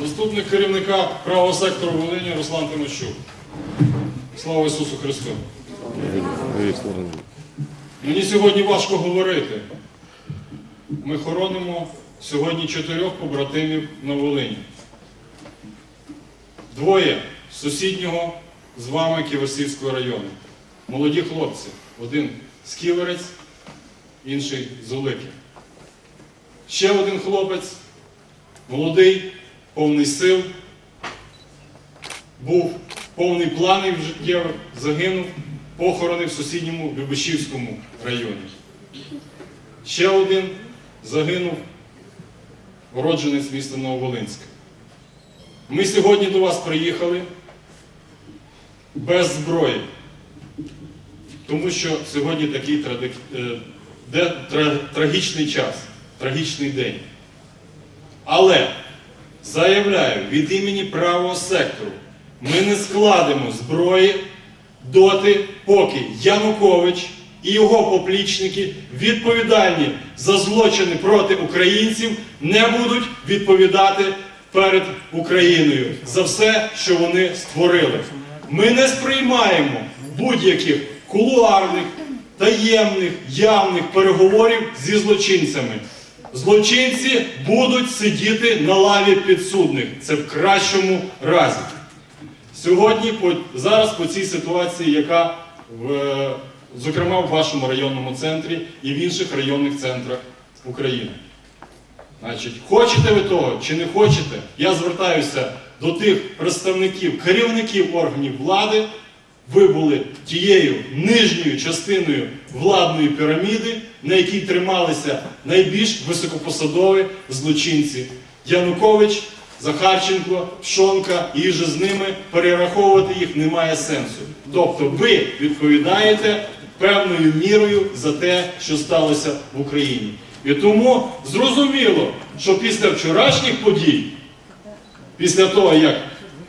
Заступник керівника правого сектору Волині Руслан Тимощук. Слава Ісусу Христу! Мені сьогодні важко говорити. Ми хоронимо сьогодні чотирьох побратимів на Волині. Двоє з сусіднього з вами Ківерсівського району. Молоді хлопці. Один з Ківерець, інший з Олики. Ще один хлопець, молодий, повний сил, був повний планів життєвих, загинув, похорони в сусідньому Любешівському районі. Ще один загинув, уродженець міста Нововолинська. Ми сьогодні до вас приїхали без зброї, тому що сьогодні такий тради- е, де- тра- трагічний час, трагічний день. Але заявляю від імені правого сектору, ми не складемо зброї доти, поки Янукович і його поплічники відповідальні за злочини проти українців не будуть відповідати перед Україною за все, що вони створили. Ми не сприймаємо будь-яких кулуарних, таємних, явних переговорів зі злочинцями. Злочинці будуть сидіти на лаві підсудних. Це в кращому разі. Сьогодні, по, зараз по цій ситуації, яка в, зокрема в вашому районному центрі і в інших районних центрах України. Значить, хочете ви того чи не хочете, я звертаюся до тих представників, керівників органів влади. Ви були тією нижньою частиною владної піраміди, на якій трималися найбільш високопосадові злочинці Янукович, Захарченко, Шонка і же з ними перераховувати їх немає сенсу. Тобто ви відповідаєте певною мірою за те, що сталося в Україні. І тому зрозуміло, що після вчорашніх подій після того, як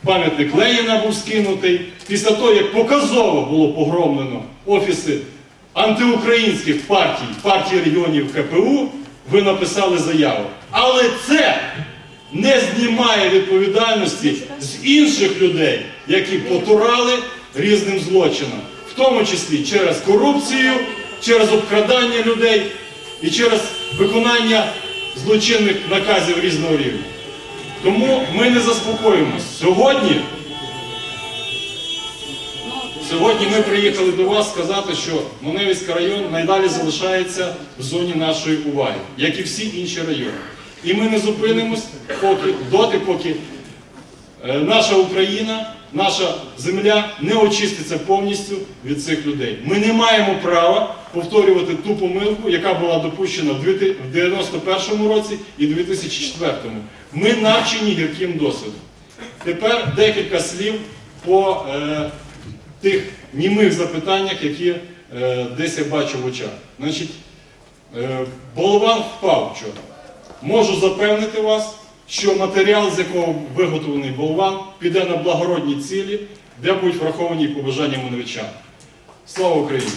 пам'ятник Леніна був скинутий, після того, як показово було погромлено офіси антиукраїнських партій, партії регіонів КПУ, ви написали заяву. Але це не знімає відповідальності з інших людей, які потурали різним злочинам, в тому числі через корупцію, через обкрадання людей і через виконання злочинних наказів різного рівня. Тому ми не заспокоїмось. Сьогодні, сьогодні ми приїхали до вас сказати, що Моневицький район найдалі залишається в зоні нашої уваги, як і всі інші райони. І ми не зупинимось поки, доти, поки наша Україна, наша земля не очиститься повністю від цих людей. Ми не маємо права повторювати ту помилку, яка була допущена в 91 році і 2004. Ми навчені гірким досвідом. Тепер декілька слів по е, тих німих запитаннях, які е, десь я бачу в очах. Значить, е, болван впав вчора. Можу запевнити вас, що матеріал, з якого виготовлений болван, піде на благородні цілі, де будуть враховані побажання моновичан. Слава Україні!